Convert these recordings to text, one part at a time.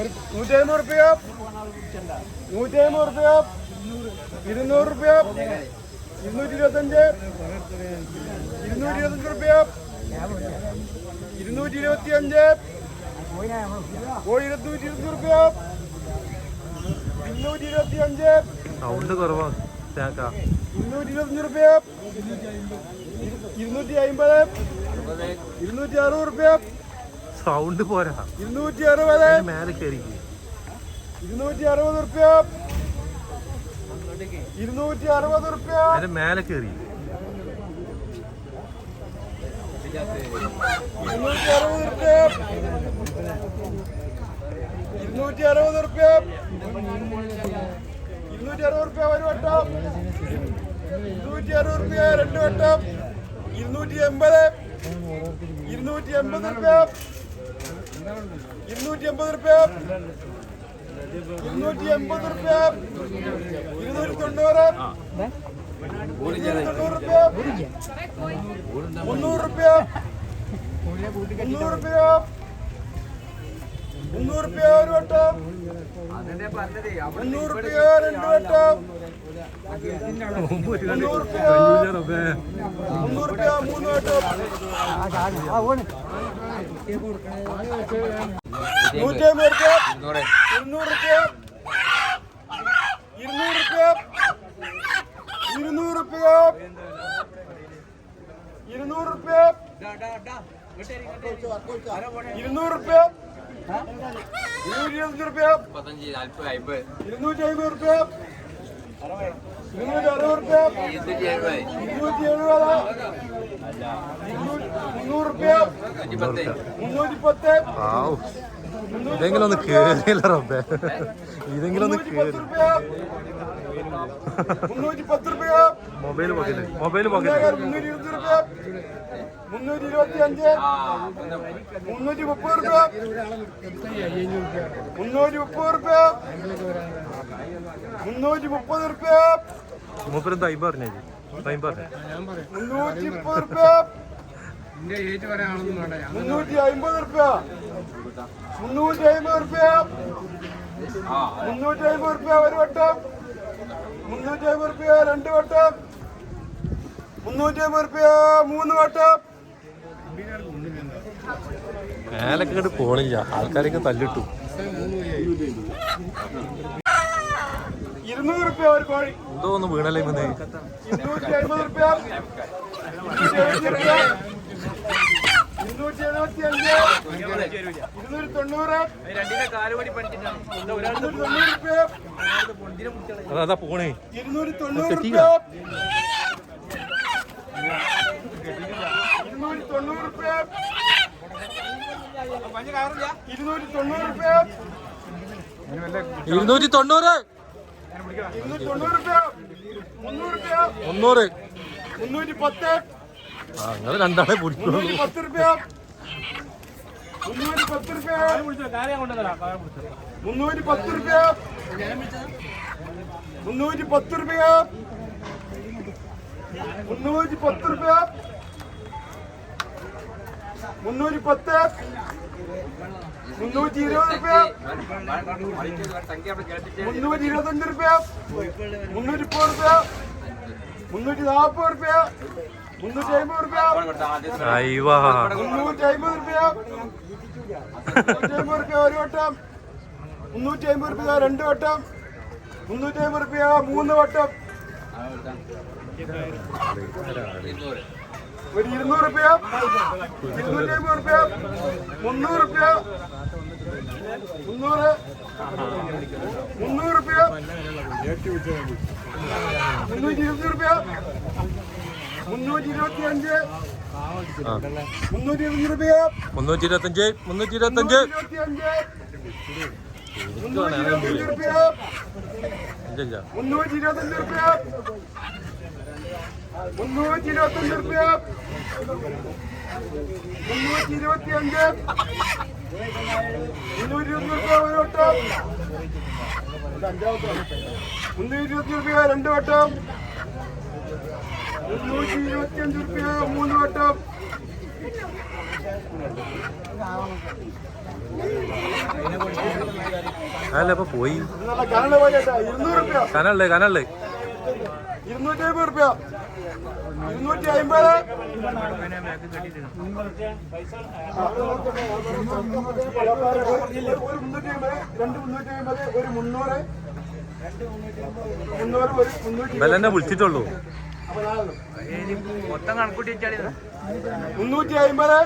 നൂറ്റി അമ്പത് റുപ്യ. നൂറ്റി അമ്പത് റുപ്യ. ഇരുന്നൂറ് റുപ്യ. ഇരുന്നൂറ്റി ഇരുപത്തഞ്ച് ഇരുന്നൂറ്റി ഇരുപത്തഞ്ച് റുപ്യ. ഇരുന്നൂറ്റി ഇരുപത്തി അഞ്ച് കോഴി ഇരുന്നൂറ്റി ഇരുപത്തി റുപ്യ. ഇരുന്നൂറ്റി ഇരുപത്തി അഞ്ച് സൗണ്ട് കുറവാ ഇരുന്നൂറ്റി ഇരുപത്തഞ്ച് റുപ്യ. ഇരുന്നൂറ്റി അമ്പത് ഇരുന്നൂറ്റി അറുപത് റുപ്യ. സൗണ്ട് പോരാ. ഇരുന്നൂറ്റി അറുപത് മേലെ കയറി ഇരുന്നൂറ്റി അറുപത് റുപ്യ ഇരുന്നൂറ്റി അറുപത് റുപ്യ അതിന്റെ മേലെ കയറി ഇരുന്നൂറ്റി അറുപത് റുപ്യ ഇരുന്നൂറ്റി അറുപത് റുപ്യ ഇരുന്നൂറ്റി അറുപത് റുപ്യ ഒരു വട്ടം. ഇരുന്നൂറ്റി അറുപത് റുപ്യ രണ്ട് വട്ടം. ഇരുന്നൂറ്റി എൺപത് ഇരുന്നൂറ്റി എൺപത് റുപ്യ ഇരുന്നൂറ്റി എൺപത് റുപ്യ. ഇരുന്നൂറ്റി എൺപത് റുപ്യ. ഇരുന്നൂറ്റി തൊണ്ണൂറ്. തൊണ്ണൂറ് റുപ്യ. മുന്നൂറ് റുപ്യ. മുന്നൂറ് റുപ്യ. മുന്നൂറ് റുപ്യ ഒരു വട്ടം. മുന്നൂറ് റുപ്യ രണ്ട് വട്ടം. മുന്നൂറ് റുപ്യ. മുന്നൂറ് റുപ്യ മൂന്ന് വട്ടം. നൂറ്റി അമ്പത് റുപ്യ ഇരുന്നൂറ് റുപ്യ ഇരുന്നൂറ് റുപ്യ ഇരുന്നൂറ് റുപ്യ ഇരുന്നൂറ് റുപ്യ ഇരുന്നൂറ് റുപ്യ ഇരുന്നൂറ്റി ഇരുപത്തഞ്ച് റുപ്യ ഇരുന്നൂറ്റി അമ്പത് റുപ്യ ഇരുന്നൂറ്റി ഇതെങ്കിലും ഒന്ന് കേറിയല്ല റബ്ബേ ഇതെങ്കിലും ഒന്ന് കേറി മൊബൈൽ മൊബൈൽ റുപ്യ മുന്നൂറ്റി ഇരുപത്തി അഞ്ച് മുന്നൂറ്റി മുപ്പത് റുപ്യ മുന്നൂറ്റി മുപ്പത് റുപ്യ. മുന്നൂറ്റി മുപ്പത് റുപ്യ. മൂപ്പര് തൈ പറഞ്ഞേ തൈ പറഞ്ഞു. മുന്നൂറ്റി മുപ്പത് റുപ്യ. മുന്നൂറ്റി അമ്പത് റുപ്യ. മുന്നൂറ്റി അമ്പത് റുപ്യ. മുന്നൂറ്റി അമ്പത് റുപ്യ ഒരു വട്ടം. മുന്നൂറ്റി അമ്പത് റുപ്യ രണ്ട് വട്ടം. മുന്നൂറ്റി അമ്പത് റുപ്യ മൂന്ന് വട്ടം. മേലൊക്കെ പോണില്ല. ആൾക്കാരൊക്കെ തല്ലിട്ടു. ഇരുന്നൂറ് റുപ്യ ഒരു കോഴി. എന്തോ ഒന്ന് വീണല്ലേ ഇന്ന് ഇരുന്നൂറ്റി അമ്പത് റുപ്യ. ഇരുന്നൂറ്റി എഴുപത്തി അഞ്ച്. ഇരുന്നൂറ്റി തൊണ്ണൂറ്. അതാ പോണേ. ഇരുന്നൂറ്റി തൊണ്ണൂറ് റുപ്യ. ഇരുന്നൂറ്റി തൊണ്ണൂറ് റുപ്യ. ഇരുന്നൂറ്റി തൊണ്ണൂറ് റുപ്യ. ഇരുന്നൂറ്റി തൊണ്ണൂറ്. മുന്നൂറ്. അങ്ങനെ രണ്ടാളെ പിടിക്കുള്ളൂ മുന്നൂറ്റി പത്ത് റുപ്യ. മുന്നൂറ്റി പത്ത് റുപ്യ. മുന്നൂറ്റി പത്ത് റുപ്യ. മുന്നൂറ്റി പത്ത് റുപ്യ. മുന്നൂറ്റി പത്ത്. മുന്നൂറ്റി ഇരുപത് റുപ്യ. മുന്നൂറ്റി ഇരുപത്തഞ്ച് റുപ്യ. മുന്നൂറ്റി മുപ്പത് റുപ്യ. മുന്നൂറ്റി നാൽപ്പത് റുപ്യ. മുന്നൂറ്റി അമ്പത് റുപ്യ. മുന്നൂറ്റി അമ്പത് റുപ്യ. അമ്പത് റുപ്യ ഒരു വട്ടം. മുന്നൂറ്റി അമ്പത് റുപ്യ രണ്ട് വട്ടം. മുന്നൂറ്റി അമ്പത് റുപ്യ മൂന്ന് വട്ടം. ഒരു ഇരുന്നൂറ് റുപ്യ ഇരുന്നൂറ്റി അമ്പത് റുപ്യ മുന്നൂറ് റുപ്യ മുന്നൂറ് മുന്നൂറ് റുപ്യ മുന്നൂറ്റി ഇരുപത്തി റുപ്യ മുന്നൂറ്റി ഇരുപത്തി അഞ്ച് മുന്നൂറ്റി ഇരുപത്തി റുപ്യ മുന്നൂറ്റി ഇരുപത്തഞ്ച് മുന്നൂറ്റി ഇരുപത്തഞ്ച് ഇരുപത്തി അഞ്ച് മുന്നൂറ്റി ഇരുപത്തഞ്ച് റുപ്യ മുന്നൂറ്റി ഇരുപത്തഞ്ച് റുപ്യ മുന്നൂറ്റി ഇരുപത്തഞ്ച് റുപ്യ മുന്നൂറ്റി ഒരു വട്ടം. മുന്നൂറ്റി ഇരുപത്തി രണ്ട് വട്ടം. മുന്നൂറ്റി ഇരുപത്തി അഞ്ച് മൂന്ന് വട്ടം. അതല്ല ഇപ്പൊ പോയി. കനല്ലേ കനല്ലേ? ഇരുന്നൂറ്റി അമ്പത് റുപ്യ. ഇരുന്നൂറ്റി അമ്പത് ഒരു മുന്നൂറ്റി അമ്പത് രണ്ട് മുന്നൂറ്റി അമ്പത് ഒരു മുന്നൂറ്. മുന്നൂറ് ഒരു മുന്നൂറ്റി ഇന്നലെ എന്നെ വിളിച്ചിട്ടുള്ളൂ. മൊത്തം കണക്കൂട്ടി വെച്ചാൽ മുന്നൂറ്റി അമ്പത്.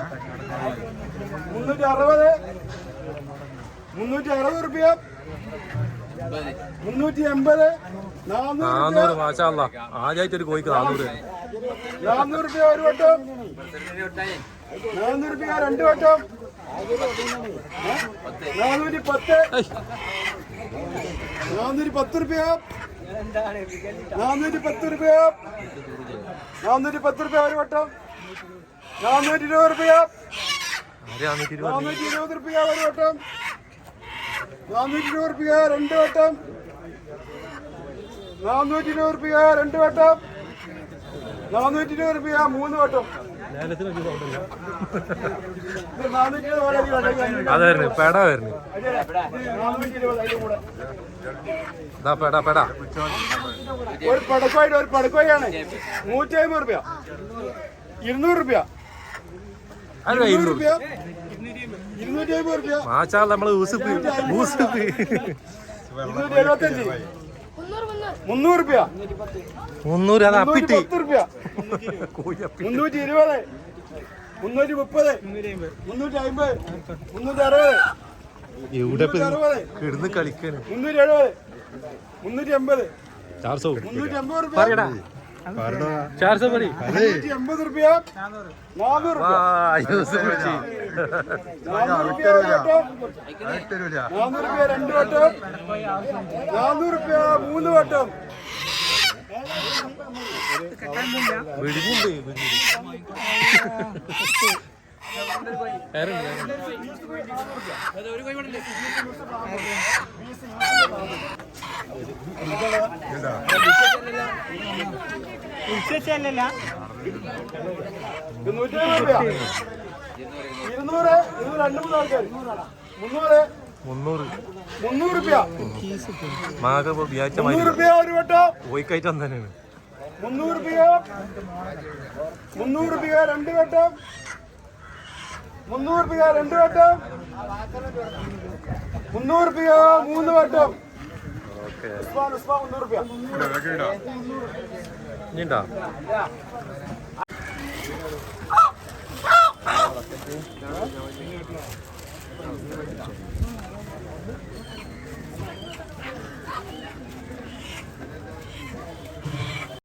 മുന്നൂറ്റി അറുപത് മുന്നൂറ്റി അറുപത് റുപ്യ മുന്നൂറ്റി എൺപത് നാനൂറ് നാന്നൂറ് മാഷാല്ല ആദ്യമായിട്ട് ഒരു കോഴിക്ക് നാന്നൂറ് നാന്നൂറ് റുപ്യ ഒരു വട്ടം. നാന്നൂറ് റുപ്യ രണ്ട് വട്ടം. നാനൂറ്റി പത്ത് നാനൂറ്റി പത്ത് റുപ്യ നാനൂറ്റി പത്ത് റുപ്യ നാനൂറ്റി പത്ത് റുപ്യ ഒരു വട്ടം. നാനൂറ്റി ഇരുപത് റുപ്യ നാനൂറ്റി ഇരുപത്? റുപ്യ ഒരു വട്ടം. നാനൂറ്റി ഇരുപത് റുപ്യ രണ്ട് വട്ടം. നാനൂറ്റി ഇരുപത് റുപ്യ രണ്ട് വട്ടം. നാനൂറ്റി ഇരുപത് റുപ്യ മൂന്ന് വട്ടം. അതായിരുന്നു പെട വരുന്നു. ഇതാ പെട പെട. ഒരു പടക്കോയിട്ട് ഒരു പടക്കോയാണ് നൂറ്റി അമ്പത് റുപ്യ. ഇരുന്നൂറ് റുപ്യ. അമ്പത് നമ്മൾ ഊസിപ്പ് ഊസിപ്പ് മുന്നൂറ് റുപ്യ. മുന്നൂറ് അത് മുന്നൂറ്റി അപ്പിട്ടി ഇരുപത്. മുന്നൂറ്റി മുപ്പത്. മുന്നൂറ്റി അമ്പത്. മുന്നൂറ്റി അറുപത്. എവിടെ കിടന്ന് കളിക്കാണ്? മുന്നൂറ്റി എഴുപത്. മുന്നൂറ്റി ചാർസോ മുന്നൂറ്റി അമ്പത് റുപ്യ. ചാർസോ മുന്നൂറ്റി എൺപത് റുപ്യ. ഒരു രണ്ട് വട്ടം. നാനൂറ് റുപ്യ മൂന്ന് വട്ടം. വെടിഞ്ഞുണ്ട് റുപ്യ ഇരുന്നൂറ് ഇരുന്നൂറ് രണ്ട് മൂന്ന് ആൾക്കാർ മുന്നൂറ്. മുന്നൂറ്. മുന്നൂറ് റുപ്യ. മാക വ്യാഴ്ച മുന്നൂറ് റുപ്യ ഒരു വട്ടം. കോഴിക്കായിട്ട് വന്നതന്നെയാണ് മുന്നൂറ് റുപ്യ. മുന്നൂറ് റുപ്യ രണ്ട് വട്ടം. മുന്നൂറ് റുപ്യ രണ്ട് വട്ടം. മുന്നൂറ് റുപ്യ മൂന്ന് വട്ടം. ഉസ്മാൻ ഉസ്മാൻ മുന്നൂറ് റുപ്യ. ഇനിണ്ടാ Yeah.